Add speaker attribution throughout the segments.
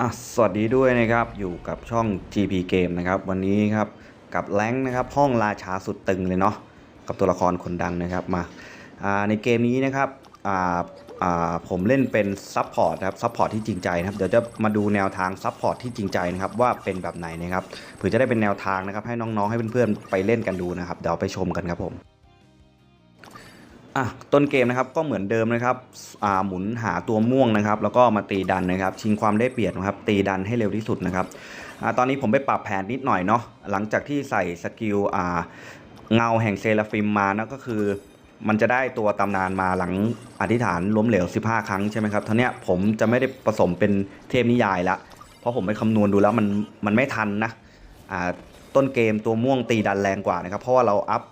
Speaker 1: อะสวัสดีด้วยนะครับอยู่กับช่อง GP Game นะครับวันนี้ครับกับแรงนะครับห้องราชาสุดตึงเลยเนาะกับตัวละครคนดังนะครับมาอ่าในเกมนี้นะครับอ่าอ่าผมเล่นเป็นซับพอร์ตครับซับพอร์ตที่จริงใจนะครับเดี๋ยวจะมาดูแนวทางซับพอร์ตที่จริงใจนะครับว่าเป็นแบบไหนนะครับเผื่อจะได้เป็นแนวทางนะครับให้น้องๆให้เพื่อนๆไปเล่นกันดูนะครับเดี๋ยวไปชมกันครับผม อะต้นเกมนะครับก็เหมือนเดิมนะครับอ่าหมุนหาตัวม่วงนะครับ แล้วก็มาตีดันนะครับ ชิงความได้เปรียบนะครับ ตีดันให้เร็วที่สุดนะครับอ่าตอนนี้ผมไปปรับแผนนิดหน่อยเนาะหลังจากที่ใส่สกิลอ่าเงาแห่งเซราฟิมมานะก็คือ มันจะได้ตัวตำนานมาหลังอธิษฐานล้มเหลว 15 ครั้งใช่ไหมครับท่านี้ผมจะไม่ได้ผสมเป็นเทพนิยายละเพราะผมไปคำนวณดูแล้วมันมันไม่ทันนะอ่าต้นเกมตัวม่วงตีดันแรงกว่านะครับ เพราะว่าเราอัพ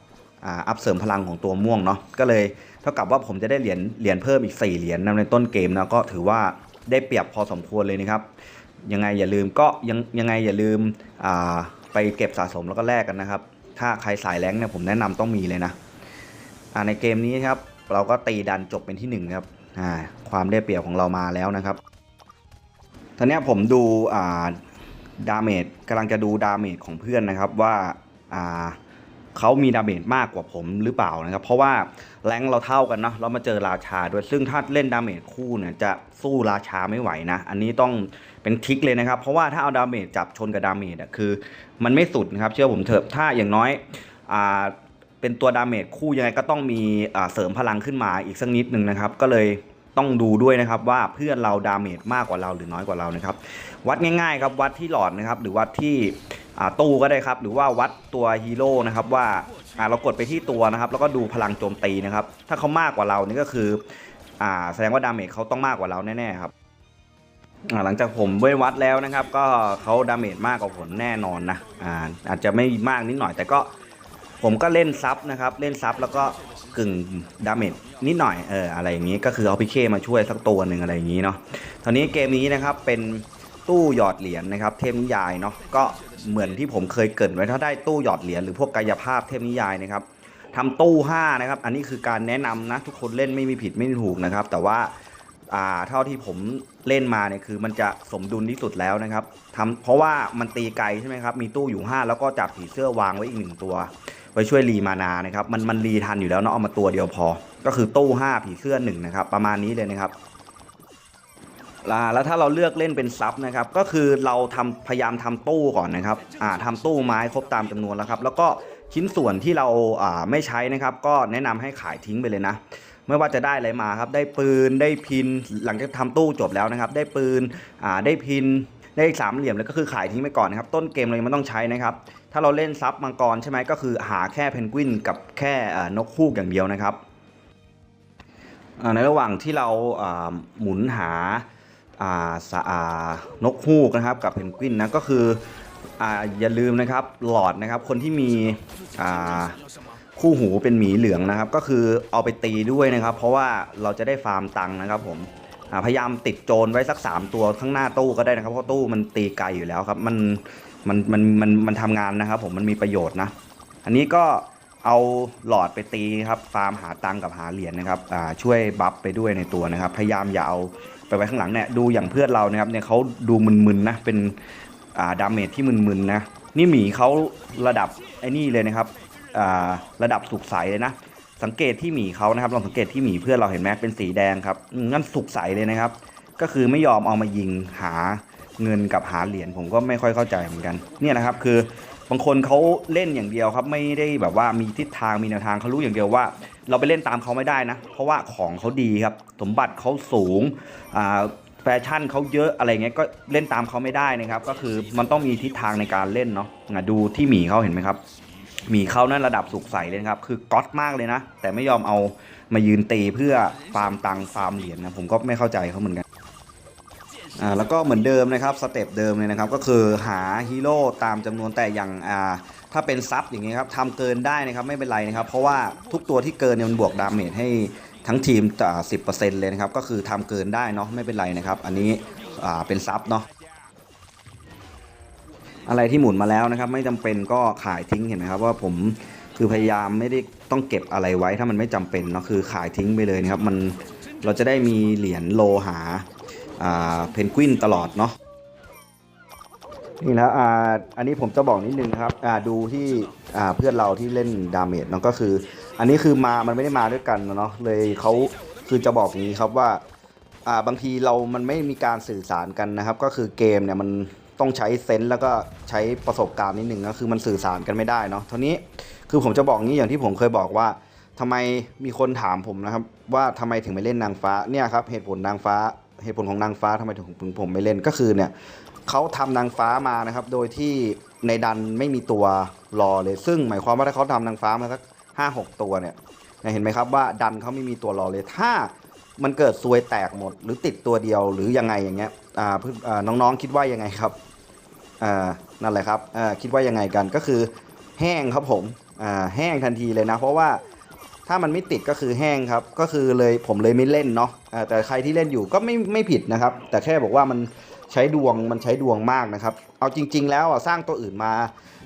Speaker 1: อ่าอัพเสริมพลังของตัวม่วงเนาะก็เลยเท่ากับว่าผมจะได้เหรียญเหรียญเพิ่มอีก 4 เหรียญในต้นเกมนะก็ถือว่าได้เปรียบพอสมควรเลยนะครับ ยังไงอย่าลืมก็ยังยังไงอย่าลืมอ่าไปเก็บสะสมแล้วก็แลกกันนะครับ ถ้าใครสายแรงเนี่ยผมแนะนำต้องมีเลยนะอ่าในเกมนี้ครับเราก็ตีดันจบเป็นที่1ครับอ่าความได้เปรียบของเรามาแล้วนะครับทีเนี้ผมดูอ่าดาเมจกำลังจะดูดาเมจของเพื่อนนะครับว่าอ่า เขามีดาเมจมากกว่าผมหรือเปล่านะครับ เพราะว่าแรงเราเท่ากันเนาะเรามาเจอราชาด้วยซึ่งถ้าเล่นดาเมจคู่เนี่ยจะสู้ราชาไม่ไหวนะ อันนี้ต้องเป็นทริคเลยนะครับ เพราะว่าถ้าเอาดาเมจจับชนกับดาเมจอะคือ มันไม่สุดนะครับ เชื่อผมเถอะถ้าอย่างน้อยอ่าเป็นตัวดาเมจคู่ยังไงก็ต้องมีเสริมพลังขึ้นมาอีกสักนิดหนึ่งนะครับ ก็เลยต้องดูด้วยนะครับว่าเพื่อนเราดาเมจมากกว่าเราหรือน้อยกว่าเรานะครับ วัดง่ายๆครับวัดที่หลอดนะครับ หรือวัดที่ ตู้ก็ได้ครับ หรือว่าวัดตัวฮีโร่นะครับว่าเรากดไปที่ตัวนะครับ แล้วก็ดูพลังโจมตีนะครับ ถ้าเขามากกว่าเรานี่ก็คืออแสดงว่าดาเมจเขาต้องมากกว่าเราแน่ๆครับหลังจากผมเว้วัดแล้วนะครับ ก็เขาดาเมจมากกว่าผลแน่นอนนะอาอาจจะไม่มากนิดหน่อย แต่ก็ผมก็เล่นซับนะครับ เล่นซับแล้วก็กึ่งดาเมจนิดหน่อยเอออะไรอย่างนี้ก็คือเอาพิเคมาช่วยสักตัวหนึ่งอะไรอย่างนี้เนาะตอนนี้เกมนี้นะครับเป็นตู้หยอดเหรียญนะครับ เทพนิยายเนาะก็ เหมือนที่ผมเคยเกิดไว้ถ้าได้ตู้หยอดเหรียญหรือพวกกายภาพเทพนิยายนะครับทำตู้ 5 นะครับ อันนี้คือการแนะนำนะ ทุกคนเล่นไม่มีผิดไม่มีถูกนะครับ แต่ว่าอ่าเท่าที่ผมเล่นมาเนี่ยคือมันจะสมดุลที่สุดแล้วนะครับทำเพราะว่ามันตีไกลใช่ไหมครับ มีตู้อยู่ 5 แล้วก็จับผีเสื้อวางไว้อีกหนึ่งตัว ไว้ช่วยรีมานานะครับ มันมันรีทันอยู่แล้วเนาะเอามาตัวเดียวพอ ก็คือตู้ 5 ผีเสื้อ1นะครับประมาณนี้เลยนะครับ แล้วถ้าเราเลือกเล่นเป็นซับนะครับ ก็คือเราทำพยายามทำตู้ก่อนนะครับอ่าทำตู้ไม้ครบตามจำนวนแล้วครับ แล้วก็ชิ้นส่วนที่เราอ่าไม่ใช้นะครับ ก็แนะนำให้ขายทิ้งไปเลยนะ ไม่ว่าจะได้อะไรมาครับ ได้ปืนได้พินหลังจากทำตู้จบแล้วนะครับ ได้ปืนอ่าได้พินได้สามเหลี่ยมแล้วก็คือขายทิ้งไปก่อนนะครับ ต้นเกมเรายังไม่ต้องใช้นะครับ ถ้าเราเล่นซับมังกรใช่ไหมก็คือหาแค่เพนกวินกับแค่อ่านกฮูกอย่างเดียวนะครับในระหว่างที่เราอ่าหมุนหา สะอานกฮูกนะครับกับเพนกวินนะก็คืออ่าอย่าลืมนะครับหลอดนะครับคนที่มีอ่าคู่หูเป็นหมีเหลืองนะครับ ก็คือเอาไปตีด้วยนะครับ เพราะว่าเราจะได้ฟาร์มตังค์นะครับผมพยายามติดโจรไว้สัก 3 ตัวข้างหน้าตู้ก็ได้นะครับ เพราะตู้มันตีไกลอยู่แล้วครับ มันมันมันมันมันทำงานนะครับ ผมมันมีประโยชน์นะ อันนี้ก็ เอาหลอดไปตีครับฟาร์มหาตังกับหาเหรียญนะครับช่วยบัฟไปด้วยในตัวนะครับ พยายามอย่าเอาไปไว้ข้างหลังเนี่ยดูอย่างเพื่อนเรานะครับเนี่ยเขาดูมึนๆนะเป็นาดาเมจที่มึนๆนะนี่หมีเขาระดับไอ้นี่เลยนะครับระดับสุกใสเลยนะ สังเกตที่หมีเขานะครับลองสังเกตที่หมีเพื่อนเราเห็นไหมเป็นสีแดงครับงั้นสุกใสเลยนะครับ ก็คือไม่ยอมเอามายิงหาเงินกับหาเหรียญผมก็ไม่ค่อยเข้าใจเหมือนกันเนี่ยนะครับคือ บางคนเขาเล่นอย่างเดียวครับ ไม่ได้แบบว่ามีทิศทางมีแนวทางเขารู้อย่างเดียวว่า เราไปเล่นตามเขาไม่ได้นะ เพราะว่าของเขาดีครับ สมบัติเขาสูงอ่าแฟชั่นเขาเยอะอะไรเงี้ยก็เล่นตามเขาไม่ได้นะครับ ก็คือมันต้องมีทิศทางในการเล่นเนาะอะดูที่หมีเขาเห็นไหมครับหมีเขานั่นระดับสุกใสเลยครับ คือก๊อตมากเลยนะ แต่ไม่ยอมเอามายืนตีเพื่อฟาร์มตังฟาร์มเหรียญนะผมก็ไม่เข้าใจเขาเหมือนกัน อ่าแล้วก็เหมือนเดิมนะครับสเต็ปเดิมเลยนะครับก็คือหาฮีโร่ตามจำนวนแต่อย่างอ่าถ้าเป็นซับอย่างนี้ยครับทำเกินได้นะครับไม่เป็นไรนะครับ เพราะว่าทุกตัวที่เกินเนี่ยมันบวกดาเมจให้ทั้งทีมอ่าสิบเปอร์เซ็นต์เลยนะครับก็คือทำเกินได้เนาะไม่เป็นไรนะครับ อันนี้อ่าเป็นซับเนาะอะไรที่หมุนมาแล้วนะครับไม่จำเป็นก็ขายทิ้งเห็นไหมครับว่าผมคือพยายามไม่ได้ต้องเก็บอะไรไว้ถ้ามันไม่จำเป็นเนาะคือขายทิ้งไปเลยนะครับมันเราจะได้มีเหรียญโลหา เพนกวินตลอดเนาะนี่นะอ่าอันนี้ผมจะบอกนิดนึงครับอ่าดูที่อ่าเพื่อนเราที่เล่นดาเมจเนาะก็คือ อันนี้คือมามันไม่ได้มาด้วยกันเนาะเลยเขาคือจะบอกอย่างนี้ครับว่าอ่าบางทีเรามันไม่มีการสื่อสารกันนะครับ ก็คือเกมเนี่ยมันต้องใช้เซนส์แล้วก็ใช้ประสบการณ์นิดนึงก็คือมันสื่อสารกันไม่ได้เนาะทีนี้คือผมจะบอกงี้อย่างที่ผมเคยบอกว่าทำไมมีคนถามผมนะครับ ว่าทำไมถึงไม่เล่นนางฟ้าเนี่ยครับเหตุผลนางฟ้า เหตุผลของนางฟ้าทำไมถึงผมไม่เล่นก็คือเนี่ยเขาทำนางฟ้ามานะครับ โดยที่ในดันไม่มีตัวรอเลย ซึ่งหมายความว่าถ้าเขาทำนางฟ้ามาสักห้าหกตัวเนี่ยเห็นไหมครับว่าดันเขาไม่มีตัวรอเลยถ้ามันเกิดซวยแตกหมด หรือติดตัวเดียวหรือยังไงอย่างเงี้ยน้องๆคิดว่ายังไงครับนั่นแหละครับคิดว่ายังไงกันก็คือแห้งครับผมแห้งทันทีเลยนะ เพราะว่า ถ้ามันไม่ติดก็คือแห้งครับ ก็คือเลยผมเลยไม่เล่นเนาะแต่ใครที่เล่นอยู่ก็ไม่ไม่ผิดนะครับ แต่แค่บอกว่ามันใช้ดวงมันใช้ดวงมากนะครับ เอาจริง ๆ แล้วสร้างตัวอื่นมา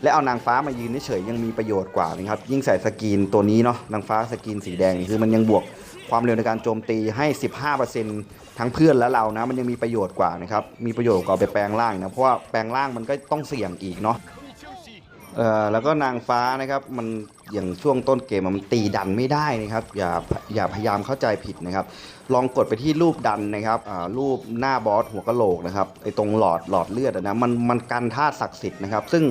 Speaker 1: และเอานางฟ้ามายืนเฉยยังมีประโยชน์กว่านะครับ ยิ่งใส่สกรีนตัวนี้เนาะนางฟ้าสกรีนสีแดงคือมันยังบวกความเร็วในการโจมตีให้ 15%ทั้งเพื่อนและเรานะ มันยังมีประโยชน์กว่านะครับ มีประโยชน์กว่าไปแปลงร่างนะ เพราะว่าแปลงร่างมันก็ต้องเสี่ยงอีกเนาะ เอ่อ แล้วก็นางฟ้านะครับ มัน อย่างช่วงต้นเกมมันตีดันไม่ได้นะครับ อย่าอย่าพยายามเข้าใจผิดนะครับ ลองกดไปที่รูปดันนะครับรูปหน้าบอสหัวกะโหลกนะครับไอ้ตรงหลอดหลอดเลือดนะมันมันกันธาตุศักดิ์สิทธิ์นะครับ ซึ่ง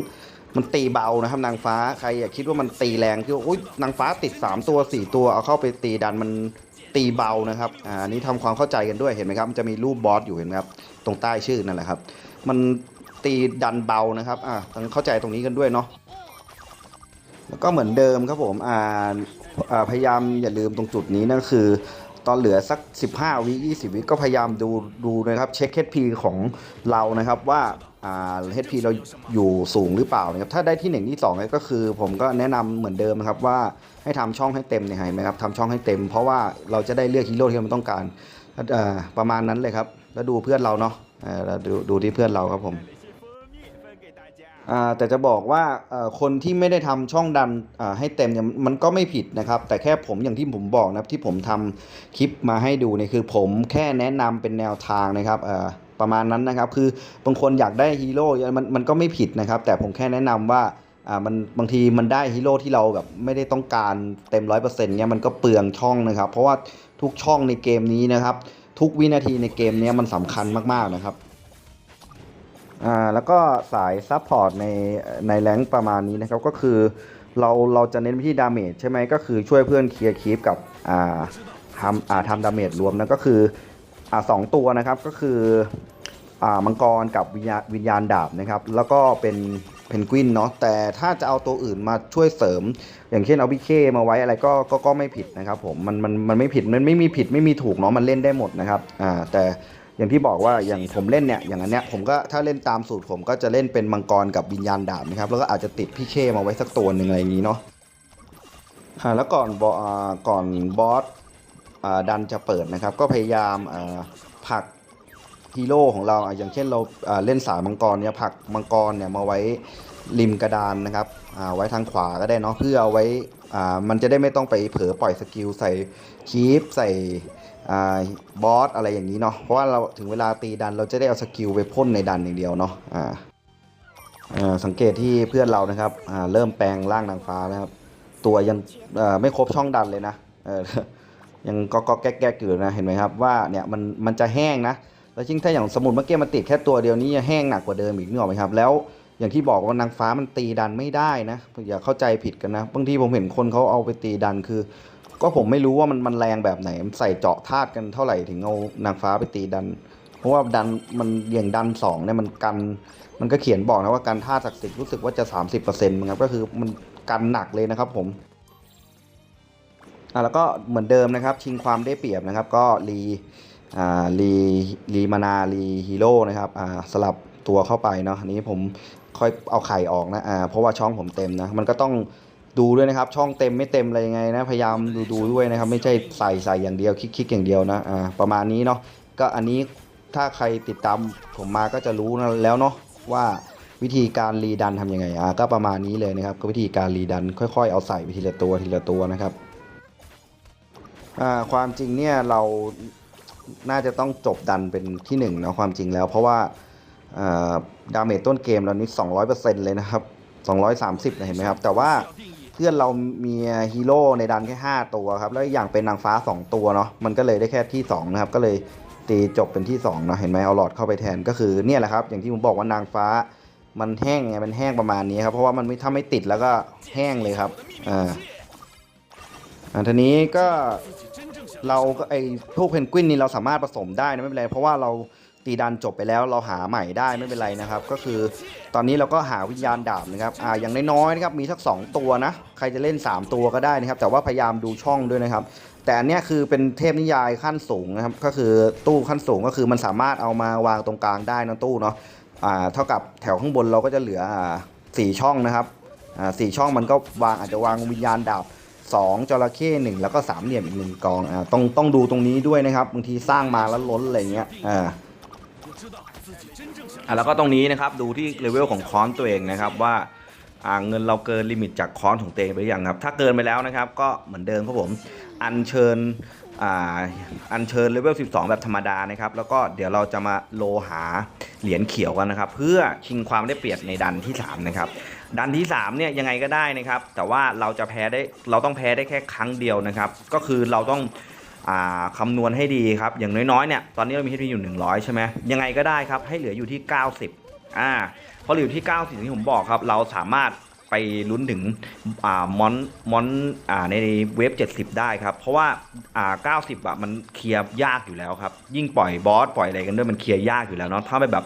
Speaker 1: มันตีเบานะครับนางฟ้าใครอย่าคิดว่ามันตีแรงที่ว่าอุ้ยนางฟ้าติด 3 ตัว 4 ตัวเอาเข้าไปตีดันมันตีเบานะครับอ่าอันนี้ทำความเข้าใจกันด้วยเห็นไหมครับมันจะมีรูปบอสอยู่เห็นไหมครับตรงใต้ชื่อนั่นแหละครับ มันตีดันเบานะครับอ่าต้องเข้าใจตรงนี้กันด้วยเนาะ แล้วก็เหมือนเดิมครับผมอ่าพยายามอย่าลืมตรงจุดนี้นั่นคือ ตอนเหลือสัก 15 วิ20 วิก็พยายามดูดูนะครับเช็ค HP ของเรานะครับว่าอ่า HP เราอยู่สูงหรือเปล่านะครับถ้าได้ที่หนึ่งที่สองนี่ก็คือ ผมก็แนะนำเหมือนเดิมนะครับว่าให้ทำช่องให้เต็มเนี่ยเห็นไหมครับทำช่องให้เต็มเพราะว่าเราจะได้เลือกฮีโร่ที่เราต้องการประมาณนั้นเลยครับ แล้วดูเพื่อนเราเนาะดูดูที่เพื่อนเราครับผม แต่จะบอกว่าคนที่ไม่ได้ทำช่องดันให้เต็มเนี่ยมันก็ไม่ผิดนะครับ แต่แค่ผมอย่างที่ผมบอกนะครับที่ผมทำคลิปมาให้ดูเนี่ยคือผมแค่แนะนำเป็นแนวทางนะครับประมาณนั้นนะครับ คือบางคนอยากได้ฮีโร่มันมันก็ไม่ผิดนะครับ แต่ผมแค่แนะนำว่าอ่ามันบางทีมันได้ฮีโร่ที่เราแบบไม่ได้ต้องการเต็มร้อยเปอร์เซ็นต์เนี่ยมันก็เปลืองช่องนะครับ เพราะว่าทุกช่องในเกมนี้นะครับ ทุกวินาทีในเกมนี้มันสำคัญมากๆนะครับ อ่าแล้วก็สายซัพพอร์ตในในแรงประมาณนี้นะครับก็คือเราเราจะเน้นไปที่ดาเมจใช่ไหมก็คือช่วยเพื่อนเคลียร์คีปกับอ่าทำอ่าทำดาเมจรวมนั่นก็คืออ่าสองตัวนะครับก็คืออ่ามังกรกับวิญญาวิญญาณดาบนะครับแล้วก็เป็นเพนกวินเนาะแต่ถ้าจะเอาตัวอื่นมาช่วยเสริม อย่างเช่นเอาพิเคมาไว้อะไรก็ก็ก็ไม่ผิดนะครับผมมันมันมันไม่ผิดมันไม่มีผิดไม่มีถูกเนาะมันเล่นได้หมดนะครับอ่าแต่ อย่างที่บอกว่าอย่างผมเล่นเนี่ยอย่างอันเนี้ยผมก็ถ้าเล่นตามสูตรผมก็จะเล่นเป็นมังกรกับวิญญาณดาบนะครับแล้วก็อาจจะติดพี่เคมาไว้สักตัวหนึ่งอะไรอย่างนี้เนาะอ่าแล้วก่อนบออ่าก่อนบอสอ่าดันจะเปิดนะครับ ก็พยายามอ่าผลักฮีโร่ของเราอะอย่างเช่นเราอ่าเล่นสายมังกรเนี่ยผลักมังกรเนี่ยมาไว้ริมกระดานนะครับอ่าไว้ทางขวาก็ได้เนาะเพื่อเอาไว้อ่ามันจะได้ไม่ต้องไปเผลอปล่อยสกิลใส่คีปใส่อ่า บอสอะไรอย่างนี้เนาะเพราะว่าเราถึงเวลาตีดันเราจะได้เอาสกิลไปพ่นในดันอย่างเดียวเนาะอ่าสังเกตที่เพื่อนเรานะครับอ่าเริ่มแปลงร่างนางฟ้านะครับ ตัวยังอ่อไม่ครบช่องดันเลยนะเออยังก็ก็แก๊กแก๊กอยู่นะเห็นไหมครับว่าเนี่ยมันมันจะแห้งนะแล้วยิ่งถ้าอย่างสมุดเมื่อกี้มันติดแค่ตัวเดียวนี้จะแห้งหนักกว่าเดิมอีกนึกออกไหมครับแล้วอย่างที่บอกว่านางฟ้ามันตีดันไม่ได้นะอย่าเข้าใจผิดกันนะบางทีผมเห็นคนเขาเอาไปตีดันคือ ก็ผมไม่รู้ว่ามันมันแรงแบบไหน มันใส่เจาะธาตุกันเท่าไหร่ถึงเอานางฟ้าไปตีดัน เพราะว่าดันมันอย่างดันสองเนี่ยมันกัน มันก็เขียนบอกนะว่าการธาตุศักดิ์สิทธิ์รู้สึกว่าจะ 30%มั้งครับก็คือมันกันหนักเลยนะครับผมอะแล้วก็เหมือนเดิมนะครับ ชิงความได้เปรียบนะครับ ก็รีอ่ารีรีมานารีฮีโร่นะครับอ่าสลับตัวเข้าไปเนาะอันนี้ผมค่อยเอาไข่ออกนะอ่าเพราะว่าช่องผมเต็มนะมันก็ต้อง ดูด้วยนะครับ ช่องเต็มไม่เต็มอะไรยังไงนะ พยายามดูดูด้วยนะครับ ไม่ใช่ใส่ใส่อย่างเดียวคลิกคลิกอย่างเดียวนะอ่าประมาณนี้เนาะก็อันนี้ถ้าใครติดตามผมมาก็จะรู้แล้วเนาะว่าวิธีการรีดันทำยังไงอ่าก็ประมาณนี้เลยนะครับ ก็วิธีการรีดันค่อย ๆ เอาใส่ไปทีละตัวทีละตัวนะครับอ่าความจริงเนี่ยเราน่าจะต้องจบดันเป็นที่หนึ่งเนาะความจริงแล้ว เพราะว่าอ่าดาเมจต้นเกมเรานี่200%เลยนะครับ230นะเห็นไหมครับ แต่ว่า เพื่อนเรามีฮีโร่ในดันแค่ 5 ตัวครับ แล้วอย่างเป็นนางฟ้า 2 ตัวเนาะมันก็เลยได้แค่ที่2นะครับก็เลยตีจบเป็นที่2เนาะเห็นไหมเอาหลอดเข้าไปแทนก็คือเนี่ยแหละครับ อย่างที่ผมบอกว่านางฟ้ามันแห้งไงมันแห้งประมาณนี้ครับเพราะว่ามันไม่ถ้าไม่ติดแล้วก็แห้งเลยครับอ่าอ่าทีนี้ก็เราก็ไอ้พวกเพนกวินนี่เราสามารถผสมได้นะไม่เป็นไรเพราะว่าเรา ตีดันจบไปแล้วเราหาใหม่ได้ไม่เป็นไรนะครับ ก็คือตอนนี้เราก็หาวิญญาณดาบนะครับอ่าอย่างน้อยๆนะครับมีสัก 2 ตัวนะ ใครจะเล่น 3 ตัวก็ได้นะครับ แต่ว่าพยายามดูช่องด้วยนะครับ แต่อันเนี้ยคือเป็นเทพนิยายขั้นสูงนะครับ ก็คือตู้ขั้นสูงก็คือมันสามารถเอามาวางตรงกลางได้นะตู้เนาะอ่าเท่ากับแถวข้างบนเราก็จะเหลืออ่าสี่ช่องนะครับอ่าสี่ช่องมันก็วางอาจจะวางวิญญาณดาบ2จระเข้หนึ่งแล้วก็สามเหลี่ยมอีกหนึ่งกองอ่าต้องต้องดูตรงนี้ด้วยนะครับบางทีสร้างมาแล้วล้นอะไรเงี้ยอ่า อ่าแล้วก็ตรงนี้นะครับดูที่เลเวลของคอนตัวเองนะครับว่าอ่าเงินเราเกินลิมิตจากคอนของตัวเตงไปหรือยังครับ ถ้าเกินไปแล้วนะครับ ก็เหมือนเดิมครับผมอัญเชิญอ่าอัญเชิญเลเวล 12 แบบธรรมดานะครับ แล้วก็เดี๋ยวเราจะมาโลหาเหรียญเขียวกันนะครับ เพื่อชิงความได้เปรียบในดันที่ 3 นะครับ ดันที่ 3 เนี่ยยังไงก็ได้นะครับ แต่ว่าเราจะแพ้ได้เราต้องแพ้ได้แค่ครั้งเดียวนะครับ ก็คือเราต้อง คำนวณให้ดีครับ อย่างน้อยๆเนี่ยตอนนี้เรามี HP อยู่ 100 ใช่ไหมยังไงก็ได้ครับ ให้เหลืออยู่ที่ 90อ่าพอเหลืออยู่ที่ 90อย่างที่ผมบอกครับ เราสามารถไปลุ้นถึงอ่ามอนมอนอ่าในเวฟ70 ได้ครับ เพราะว่าอ่า90อะมันเคลียร์ยากอยู่แล้วครับ ยิ่งปล่อยบอสปล่อยอะไรกันด้วยมันเคลียร์ยากอยู่แล้วเนาะถ้าไปแบบ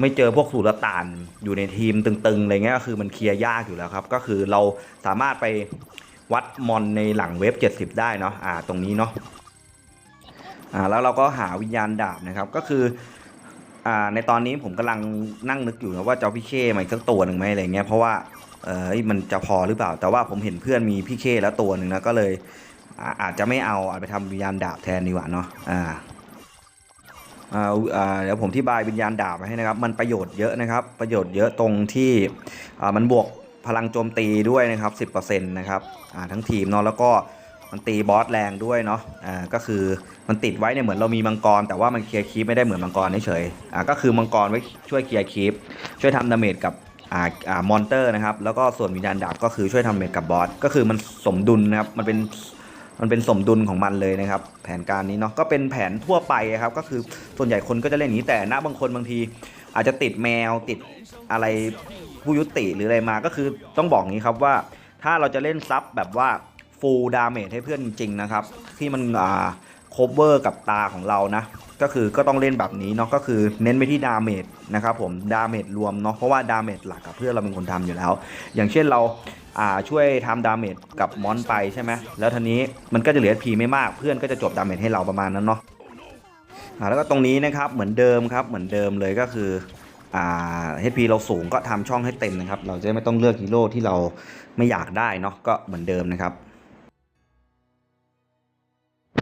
Speaker 1: ไม่เจอพวกสุลต่านอยู่ในทีมตึงๆอะไรเงี้ยก็คือมันเคลียร์ยากอยู่แล้วครับ ก็คือเราสามารถไปวัดมอนในหลังเว็บ70 ได้เนาะอ่าตรงนี้เนาะ อ่าแล้วเราก็หาวิญญาณดาบนะครับก็คืออ่าในตอนนี้ผมกำลังนั่งนึกอยู่นะว่าจะเอาพี่เคมาอีกสักตัวหนึ่งไหมอะไรเงี้ยเพราะว่าเออมันจะพอหรือเปล่า แต่ว่าผมเห็นเพื่อนมีพี่เคแล้วตัวหนึ่งนะก็เลยอาอาจจะไม่เอาอาจไปทำวิญญาณดาบแทนดีกว่าเนาะอ่าอ่าอ่าเดี๋ยวผมที่บายวิญญาณดาบมาให้นะครับ มันประโยชน์เยอะนะครับ ประโยชน์เยอะตรงที่อ่ามันบวกพลังโจมตีด้วยนะครับ 10%นะครับอ่าทั้งทีมเนาะแล้วก็ มันตีบอสแรงด้วยเนาะอ่าก็คือมันติดไว้เนี่ยเหมือนเรามีมังกร แต่ว่ามันเคลียร์คีปไม่ได้เหมือนมังกรเฉยอ่าก็คือมังกรไว้ช่วยเคลียร์คีปช่วยทำดาเมจกับอ่าอ่ามอนเตอร์นะครับแล้วก็ส่วนวิญญาณดาบก็คือช่วยทำดาเมจกับบอสก็คือมันสมดุลนะครับมันเป็นมันเป็นสมดุลของมันเลยนะครับ แผนการนี้เนาะก็เป็นแผนทั่วไปครับ ก็คือส่วนใหญ่คนก็จะเล่นอย่างนี้แต่นะบางคนบางที อาจจะติดแมวติดอะไรผู้ยุติหรืออะไรมาก็คือต้องบอกงี้ครับว่า ถ้าเราจะเล่นซับแบบว่า ฟูลดาเมจให้เพื่อนจริงๆนะครับ ที่มันอ่าโคเวอร์กับตาของเรานะ ก็คือก็ต้องเล่นแบบนี้เนาะก็คือเน้นไปที่ดาเมจนะครับผมดาเมจรวมเนาะเพราะว่าดาเมจหลักกับเพื่อนเราเป็นคนทำอยู่แล้ว อย่างเช่นเราอ่าช่วยทำดาเมจกับมอนไปใช่ไหมแล้วทีนี้มันก็จะเหลือพีไม่มากเพื่อนก็จะจบดาเมจให้เราประมาณนั้นเนาะแล้วก็ตรงนี้นะครับเหมือนเดิมครับเหมือนเดิมเลยก็คืออ่า HP เราสูงก็ทำช่องให้เต็มนะครับ เราจะไม่ต้องเลือกฮีโร่ที่เราไม่อยากได้เนาะก็เหมือนเดิมนะครับ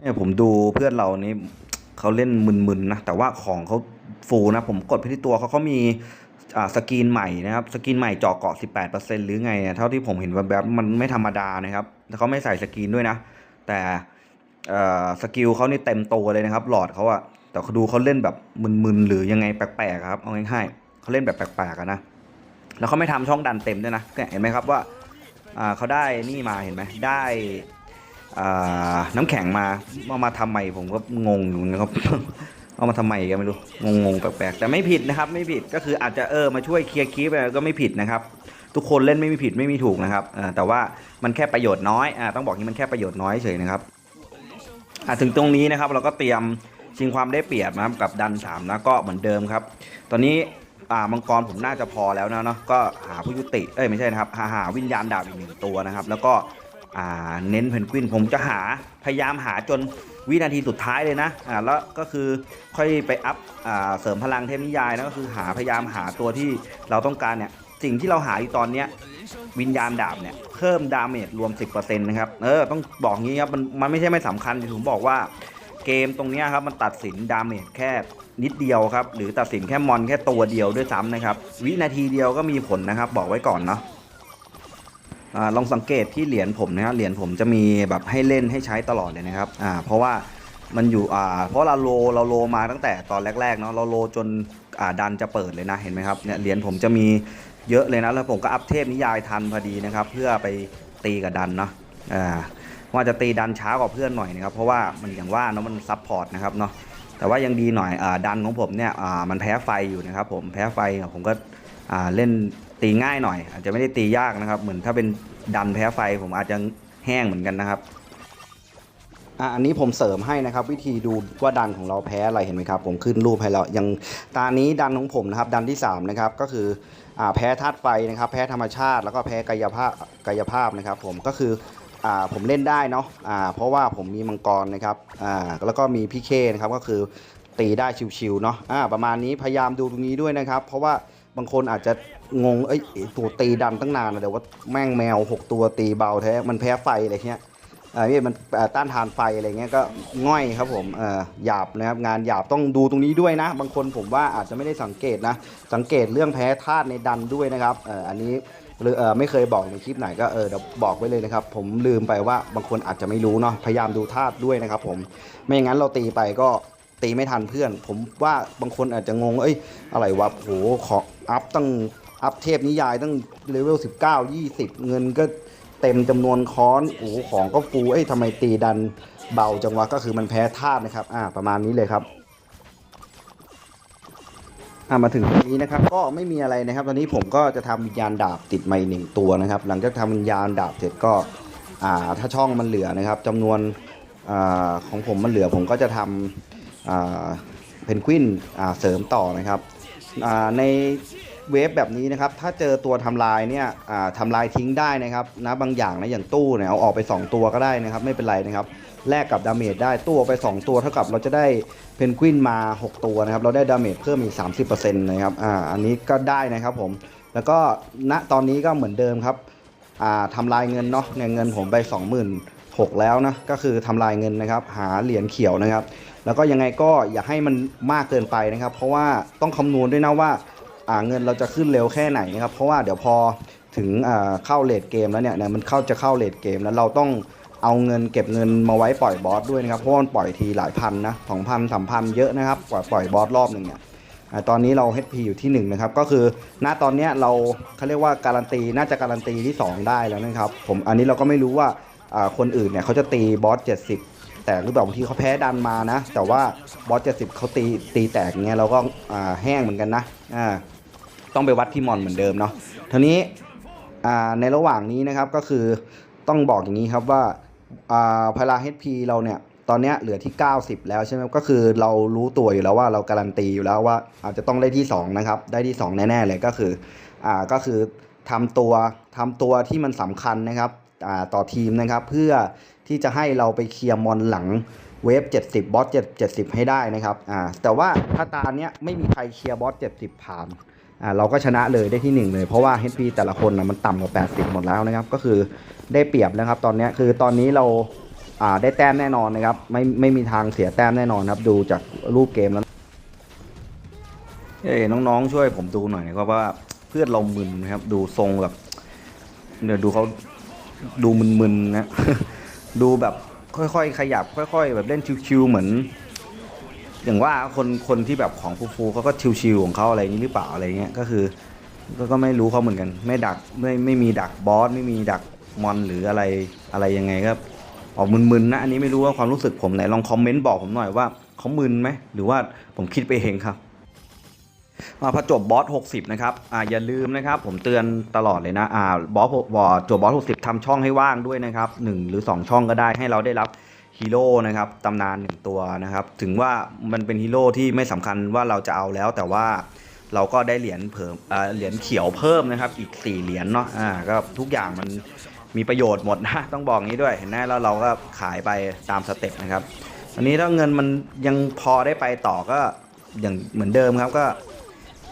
Speaker 1: เนี่ยผมดูเพื่อนเรานี่เขาเล่นมึนๆนะแต่ว่าของเขาฟูลนะ ผมกดไปที่ตัวเขาเขามีสกรีนใหม่นะครับสกรีนใหม่เจาะเกาะ 18%หรือไงเท่าที่ผมเห็นแบบมันไม่ธรรมดานะครับแล้วเขาไม่ใส่สกรีนด้วยนะ แต่สกิลเขานี่เต็มตัวเลยนะครับ หลอดเขาอะแต่เขาดูเขาเล่นแบบมึนๆหรือยังไงแปลกๆครับเอาง่ายๆเขาเล่นแบบแปลกๆนะแล้วเขาไม่ทำช่องดันเต็มด้วยนะเห็นไหมครับว่าเขาได้นี่มาเห็นไหมได้ น้ำแข็งมาเอามาทำไมผมก็งงอยู่นะครับ เอามาทำไมกันไม่รู้งงๆแปลกๆแต่ไม่ผิดนะครับ ไม่ผิดก็คืออาจจะเออมาช่วยเคลียร์คลิปอะไรก็ไม่ผิดนะครับ ทุกคนเล่นไม่มีผิดไม่มีถูกนะครับแต่ว่ามันแค่ประโยชน์น้อยอต้องบอกนี้มันแค่ประโยชน์น้อยเฉยนะครับถึงตรงนี้นะครับเราก็เตรียมชิงความได้เปรียบนะครับกับดันสามนะก็เหมือนเดิมครับ ตอนนี้มังกรผมน่าจะพอแล้วนะเนาะก็หาผู้ยุติเอ้ยไม่ใช่นะครับหาหาวิญญาณดาบอีกหนึ่งตัวนะครับ แล้วก็ เน้นเพนกวินผมจะหาพยายามหาจนวินาทีสุดท้ายเลยนะอ่าแล้วก็คือค่อยไปอัพอ่าเสริมพลังเทพนิยายนะก็คือหาพยายามหาตัวที่เราต้องการเนี่ยสิ่งที่เราหาอยู่ตอนเนี้ยวิญญาณดาบเนี่ยเพิ่มดาเมจรวม 10%นะครับเออต้องบอกงี้ครับมันมันไม่ใช่ไม่สำคัญผมบอกว่าเกมตรงเนี้ยครับมันตัดสินดาเมจแค่นิดเดียวครับ หรือตัดสินแค่มอนแค่ตัวเดียวด้วยซ้ำนะครับ วินาทีเดียวก็มีผลนะครับ บอกไว้ก่อนเนาะ ลองสังเกตที่เหรียญผมนะครับเหรียญผมจะมีแบบให้เล่นให้ใช้ตลอดเลยนะครับอ่าเพราะว่ามันอยู่อ่าเพราะเราโลเราโลมาตั้งแต่ตอนแรกๆเนาะเราโลจนอ่าดันจะเปิดเลยนะเห็นไหมครับเนี่ยเหรียญผมจะมีเยอะเลยนะแล้วผมก็อัพเทพนิยายทันพอดีนะครับ เพื่อไปตีกับดันเนาะอ่าว่าจะตีดันช้ากว่าเพื่อนหน่อยนะครับเพราะว่ามันอย่างว่าเนาะมันซับพอร์ตนะครับเนาะแต่ว่ายังดีหน่อยอดันของผมเนี่ยมันแพ้ไฟอยู่นะครับผมแพ้ไฟผมก็เล่น ตีง่ายหน่อย อาจจะไม่ได้ตียากนะครับ เหมือนถ้าเป็นดันแพ้ไฟผมอาจจะแห้งเหมือนกันนะครับอะอันนี้ผมเสริมให้นะครับ วิธีดูว่าดันของเราแพ้อะไรเห็นไหมครับ ผมขึ้นรูปให้แล้วยังตานี้ดันของผมนะครับ ดันที่3นะครับก็คืออ่าแพ้ธาตุไฟนะครับ แพ้ธรรมชาติ แล้วก็แพ้กายภาพกายภาพนะครับ ผมก็คืออ่าผมเล่นได้เนาะอ่าเพราะว่าผมมีมังกรนะครับอ่าแล้วก็มีพี่เคนะครับก็คือตีได้ชิวๆเนาะอ่าประมาณนี้พยายามดูตรงนี้ด้วยนะครับ เพราะว่าบางคนอาจจะ งง เอ้ยตัวตีดันตั้งนานนะเดี๋ยวว่าแม่งแมวหกตัวตีเบาแท้ มันแพ้ไฟอะไรเงี้ยอ่านี่มันเอ่อต้านทานไฟอะไรเงี้ยก็ง่อยครับผมเอ่อหยาบนะครับงานหยาบต้องดูตรงนี้ด้วยนะ บางคนผมว่าอาจจะไม่ได้สังเกตนะ สังเกตเรื่องแพ้ธาตุในดันด้วยนะครับเอ่ออันนี้หรือเอ่อไม่เคยบอกในคลิปไหนก็เออเดี๋ยวบอกไว้เลยนะครับ ผมลืมไปว่าบางคนอาจจะไม่รู้เนาะพยายามดูธาตุด้วยนะครับผมไม่อย่างนั้นเราตีไปก็ตีไม่ทันเพื่อน ผมว่าบางคนอาจจะงงเอ้ยอะไรวะโหขออัพตั้ง อัพเทพนิยายตั้งเลเวล19 20 เงินก็เต็มจำนวนค้อนโอ้ของก็ฟูเอ้ยทำไมตีดันเบาจังวะก็คือมันแพ้ธาตุนะครับ อ่า ประมาณนี้เลยครับอ่ามาถึงตรงนี้นะครับ ก็ไม่มีอะไรนะครับ ตอนนี้ผมก็จะทำวิญญาณดาบติดมาอีกหนึ่งตัวนะครับ หลังจากทำวิญญาณดาบเสร็จก็ อ่า ถ้าช่องมันเหลือนะครับจำนวนอ่าของผมมันเหลือผมก็จะทำอ่าเพนกวินอ่าเสริมต่อนะครับอ่าใน เวฟแบบนี้นะครับ ถ้าเจอตัวทำลายเนี่ยทำลายทิ้งได้นะครับนะบางอย่างนะอย่างตู้เนี่ยเอาออกไป 2 ตัวก็ได้นะครับ ไม่เป็นไรนะครับแลกกับดาเมจได้ตู้ไป 2 ตัวเท่ากับเราจะได้เพนกวินมา 6 ตัวนะครับ เราได้ดาเมจเพิ่มอีก 30%นะครับอ่าอันนี้ก็ได้นะครับผมแล้วก็ณตอนนี้ก็เหมือนเดิมครับอ่าทำลายเงินเนาะเนี่ยเงินผมไป 26,000แล้วนะก็คือทำลายเงินนะครับ หาเหรียญเขียวนะครับ แล้วก็ยังไงก็อย่าให้มันมากเกินไปนะครับ เพราะว่าต้องคำนวณด้วยนะว่า เงินเราจะขึ้นเร็วแค่ไหนนะครับเพราะว่าเดี๋ยวพอถึงอ่าเข้าเลดเกมแล้วเนี่ยเนี่ยมันเข้าจะเข้าเลดเกมแล้วเราต้องเอาเงินเก็บเงินมาไว้ปล่อยบอสด้วยนะครับเพราะมันปล่อยทีหลายพันนะสองพันสามพันเยอะนะครับกว่าปล่อยบอสรอบหนึ่งเนี่ยตอนนี้เรา HP อยู่ที่ 1 นะครับ ก็คือณตอนเนี้ยเราเขาเรียกว่าการันตีน่าจะการันตีที่ 2 ได้แล้วนะครับผมอันนี้เราก็ไม่รู้ว่าอ่าคนอื่นเนี่ยเขาจะตีบอส 70 แต่หรือแบบบางทีเขาแพ้ดันมานะ แต่ว่าบอส 70เขาตีตีแตกเงี้ยเราก็อ่าแห้งเหมือนกันนะอ่า ต้องไปวัดที่มอนเหมือนเดิมเนาะทีนี้ในระหว่างนี้นะครับก็คือต้องบอกอย่างนี้ครับว่าอ่าพลา HP เราเนี่ยตอนเนี้ยเหลือที่ 90 แล้วใช่ไหมก็คือเรารู้ตัวอยู่แล้วว่าเราการันตีอยู่แล้วว่าอาจจะต้องได้ที่ 2 นะครับ ได้ที่ 2 แน่ ๆ เลยก็คืออ่าก็คือทำตัวทำตัวที่มันสำคัญนะครับอ่าต่อทีมนะครับ เพื่อที่จะให้เราไปเคลียร์มอนหลังเวฟ 70 บอส7 70ให้ได้นะครับอ่าแต่ว่าถ้าตาเนี้ยไม่มีใครเคลียร์บอส 70 ผ่าน อ่าเราก็ชนะเลยได้ที่หนึ่งเลยเพราะว่า HP แต่ละคนนะมันต่ำกว่า 80 หมดแล้วนะครับ ก็คือได้เปรียบนะครับ ตอนนี้คือตอนนี้เราอ่าได้แต้มแน่นอนนะครับ ไม่ไม่มีทางเสียแต้มแน่นอนครับ ดูจากรูปเกมแล้วเอ้ยน้องๆช่วยผมดูหน่อยนะครับว่าเพื่อนเรามึนนะครับ ดูทรงแบบเดี๋ยวดูเขาดูมึนๆนะดูแบบค่อยๆ ขยับ ค่อย ๆ แบบเล่นชิวๆเหมือน อย่างว่าคนคนที่แบบของฟูๆเขาก็ชิวๆของเขาอะไรนี้หรือเปล่าอะไรเงี้ยก็คือก็ก็ไม่รู้เขาเหมือนกัน ไม่ดักไม่ไม่มีดักบอสไม่มีดักมอนหรืออะไรอะไรยังไงก็ออกมึนๆนะอันนี้ไม่รู้ว่าความรู้สึกผมไหนลองคอมเมนต์บอกผมหน่อยว่าเขามึนไหมหรือว่าผมคิดไปเองครับมาพอจบบอส60 นะครับอ่าอย่าลืมนะครับ ผมเตือนตลอดเลยนะอ่าบอสบอสจบบอส60ทำช่องให้ว่างด้วยนะครับ 1 หรือ 2 ช่องก็ได้ให้เราได้รับ ฮีโร่นะครับตำนานหนึ่งตัวนะครับ ถึงว่ามันเป็นฮีโร่ที่ไม่สำคัญว่าเราจะเอาแล้ว แต่ว่าเราก็ได้เหรียญเพิ่มอ่าเหรียญเขียวเพิ่มนะครับ อีก 4 เหรียญเนาะอ่าก็ทุกอย่างมันมีประโยชน์หมดนะต้องบอกงี้ด้วยเห็นไหมแล้วเราก็ขายไปตามสเต็ปนะครับอันนี้ถ้าเงินมันยังพอได้ไปต่อก็อย่างเหมือนเดิมครับก็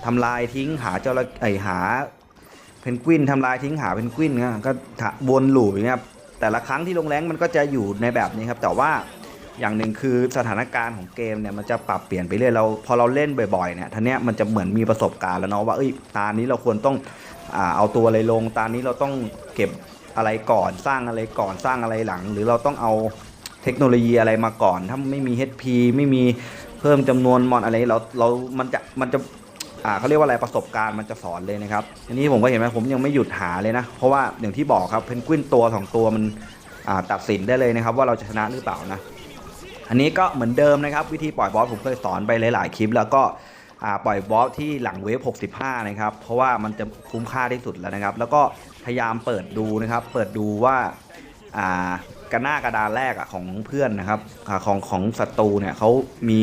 Speaker 1: ทำลายทิ้งหาเจ้าละไอหาเพนกวินทำลายทิ้งหาเพนกวินนะก็ถะวนหลูอย่างเงี้ยครับ แต่ละครั้งที่ลงแรงมันก็จะอยู่ในแบบนี้ครับ แต่ว่าอย่างหนึ่งคือสถานการณ์ของเกมเนี่ยมันจะปรับเปลี่ยนไปเรื่อยเราพอเราเล่นบ่อยๆเนี่ยทีเนี้มันจะเหมือนมีประสบการณ์แล้วเนาะว่าเอ้ยตานี้เราควรต้องอเอาตัวอะไรลง ตานี้เราต้องเก็บอะไรก่อนสร้างอะไรก่อนสร้างอะไรหลัง หรือเราต้องเอาเทคโนโลยีอะไรมาก่อน ถ้าไม่มี HP ไม่มีเพิ่มจำนวนมอนอะไรเราเรามันจะมันจะ อ่าเขาเรียกว่าอะไรประสบการณ์มันจะสอนเลยนะครับอันนี้ผมก็เห็นไหมผมยังไม่หยุดหาเลยนะ เพราะว่าอย่างที่บอกครับเพนกวินตัวสองตัวมันอ่าตัดสินได้เลยนะครับ ว่าเราจะชนะหรือเปล่านะ อันนี้ก็เหมือนเดิมนะครับ วิธีปล่อยบอสผมเคยสอนไปหลาย ๆ คลิป แล้วก็ปล่อยบอสที่หลังเวฟ 65 นะครับ เพราะว่ามันจะคุ้มค่าที่สุดแล้วนะครับ แล้วก็พยายามเปิดดูนะครับ เปิดดูว่าอ่า กระหน้ากระดานแรกอะของเพื่อนนะครับอาของของศัตรูเนี่ยเขามี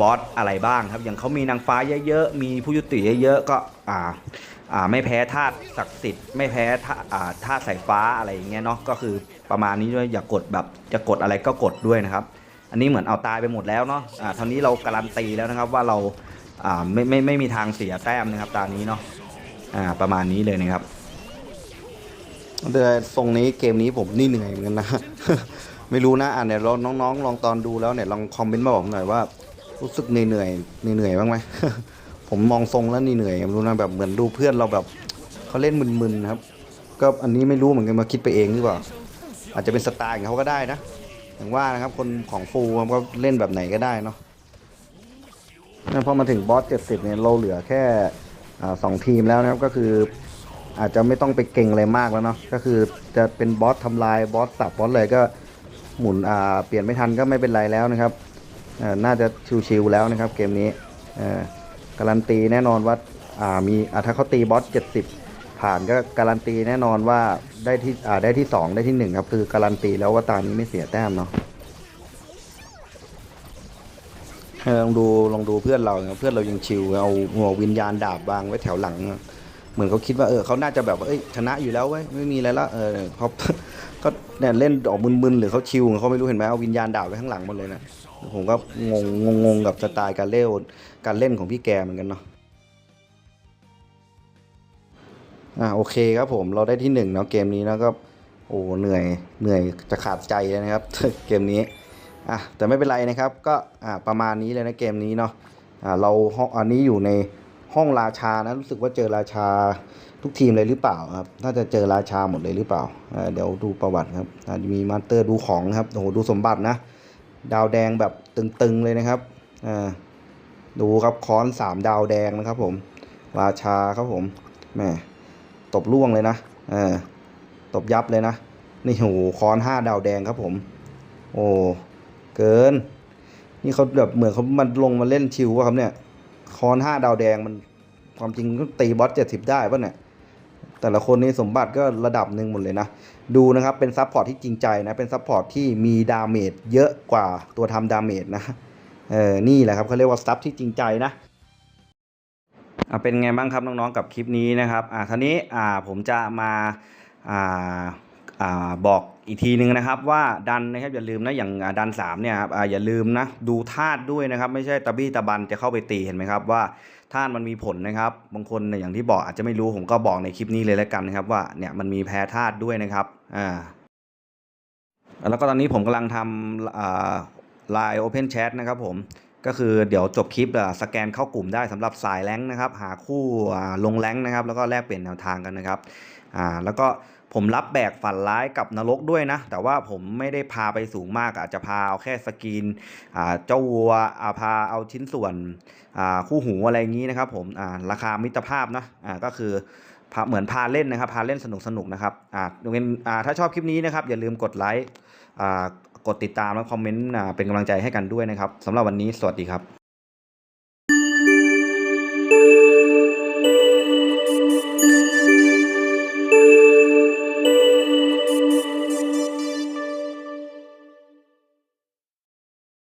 Speaker 1: บอสอะไรบ้างครับ อย่างเขามีนางฟ้าเยอะๆ มีผู้ยุติเยอะๆ ก็อ่าอ่าไม่แพ้ธาตุศักดิ์สิทธิ์ไม่แพ้ธาอ่าธาตุสายฟ้าอะไรอย่างเงี้ยเนาะก็คือประมาณนี้ด้วยอย่ากดแบบจะกดอะไรก็กดด้วยนะครับ อันนี้เหมือนเอาตายไปหมดแล้วเนาะอ่าทางนี้เราการันตีแล้วนะครับว่าเราอ่าไม่ไม่ไม่มีทางเสียแต้มนะครับตอนนี้เนาะอ่าประมาณนี้เลยนะครับ แต่ทรงนี้เกมนี้ผมนี่เหนื่อยเหมือนกันนะ ไม่รู้นะอ่านเนี่ยเราน้องๆ ลองตอนดูแล้วเนี่ยลองคอมเมนต์มาบอกหน่อยว่า รู้สึกเหนื่อยเหนื่อยเหนื่อยบ้างไหมผมมองทรงแล้วนี่เหนื่อยไม่รู้นะแบบเหมือนดูเพื่อนเราแบบเขาเล่นมึนๆนะครับ ก็อันนี้ไม่รู้เหมือนกันมาคิดไปเองหรือเปล่าอาจจะเป็นสไตล์ของเขาก็ได้นะอย่างว่านะครับคนของฟูก็เล่นแบบไหนก็ได้เนาะพอมาถึงบอสเจ็ดสิบเนี่ยเราเหลือแค่สองทีมแล้วนะครับก็คือ อาจจะไม่ต้องไปเก่งอะไรมากแล้วเนาะก็คือจะเป็นบอสทำลายบอสสับบอสเลยก็หมุนอ่าเปลี่ยนไม่ทันก็ไม่เป็นไรแล้วนะครับอ่อน่าจะชิวๆแล้วนะครับเกมนี้อ่อการันตีแน่นอนว่าอ่ามีถ้าเขาตีบอส 70 ผ่านก็การันตีแน่นอนว่าได้ที่อ่าได้ที่ 2 ได้ที่ 1 ครับ คือการันตีแล้วว่าตานี้ไม่เสียแต้มเนาะลองดูลองดูเพื่อนเราเนี่ยเพื่อนเรายังชิวเอาหัววิญญาณดาบวางไว้แถวหลัง เหมือนเขาคิดว่าเออเขาน่าจะแบบว่าเอ้ยชนะอยู่แล้วเว้ยไม่มีอะไรละเออเขาก็เนี่ยเล่นออกมึนๆหรือเขาชิวเขาไม่รู้เห็นไหมเอาวิญญาณดาบไว้ข้างหลังหมดเลยนะผมก็งงงงกับสไตล์การเล่นการเล่นของพี่แกเหมือนกันเนาะอ่าโอเคครับผมเราได้ที่หนึ่งเนาะเกมนี้แล้วก็โอ้เหนื่อยเหนื่อยจะขาดใจเลยนะครับ เกมนี้อะแต่ไม่เป็นไรนะครับก็อ่าประมาณนี้เลยนะเกมนี้เนาะอ่าเราห้องอันนี้อยู่ใน ห้องราชานะรู้สึกว่าเจอราชาทุกทีมเลยหรือเปล่าครับ น่าจะเจอราชาหมดเลยหรือเปล่า เดี๋ยวดูประวัติครับ มีมาสเตอร์ดูของครับ โอ้โหดูสมบัตินะ ดาวแดงแบบตึงๆเลยนะครับ ดูครับค้อนสามดาวแดงนะครับผม ราชาครับผม แหม่ตบล่วงเลยนะตบยับเลยนะ นี่โหค้อนห้าดาวแดงครับผม โอ้ เกิน นี่เขาแบบเหมือนเขามันลงมาเล่นชิววะครับเนี่ย คอนห้าดาวแดงมันความจริงตีบอสเจ็ดสิบได้ป่ะเนี่ย แต่ละคนนี่สมบัติก็ระดับหนึ่งหมดเลยนะ ดูนะครับ เป็นซับพอร์ตที่จริงใจนะ เป็นซับพอร์ตที่มีดาเมจเยอะกว่าตัวทำดาเมจนะ เออ นี่แหละครับเขาเรียกว่าซับที่จริงใจนะอ่าเป็นไงบ้างครับน้องๆกับคลิปนี้นะครับ อ่าครานี้ อ่า ผมจะมา อ่า อ่า บอก อีกทีนึงนะครับว่าดันนะครับอย่าลืมนะอย่างดันสามเนี่ยครับอย่าลืมนะดูธาตุด้วยนะครับ ไม่ใช่ตะบี้ตะบันจะเข้าไปตีเห็นไหมครับว่าธาตุมันมีผลนะครับบางคนอย่างที่บอกอาจจะไม่รู้ผมก็บอกในคลิปนี้เลยแล้วกันนะครับว่าเนี่ยมันมีแพ้ธาตุด้วยนะครับอ่าแล้วก็ตอนนี้ผมกำลังทำไลน์โอเพนแชทนะครับผมก็คือเดี๋ยวจบคลิปอะสแกนเข้ากลุ่มได้สำหรับสายแรงนะครับ หาคู่ลงแรงนะครับ แล้วก็แลกเปลี่ยนแนวทางกันนะครับอ่าแล้วก็ ผมรับแบกฝันร้ายกับนรกด้วยนะ แต่ว่าผมไม่ได้พาไปสูงมากอาจจะพาเอาแค่สกรีนเจ้าวัวอาพาเอาชิ้นส่วนคู่หูอะไรอย่างนี้นะครับ ผมราคามิตรภาพนะก็คือเหมือนพาเล่นนะครับ พาเล่นสนุกสนุกๆนะครับถ้าชอบคลิปนี้นะครับ อย่าลืมกดไลค์กดติดตามและคอมเมนต์เป็นกำลังใจให้กันด้วยนะครับสำหรับวันนี้สวัสดีครับ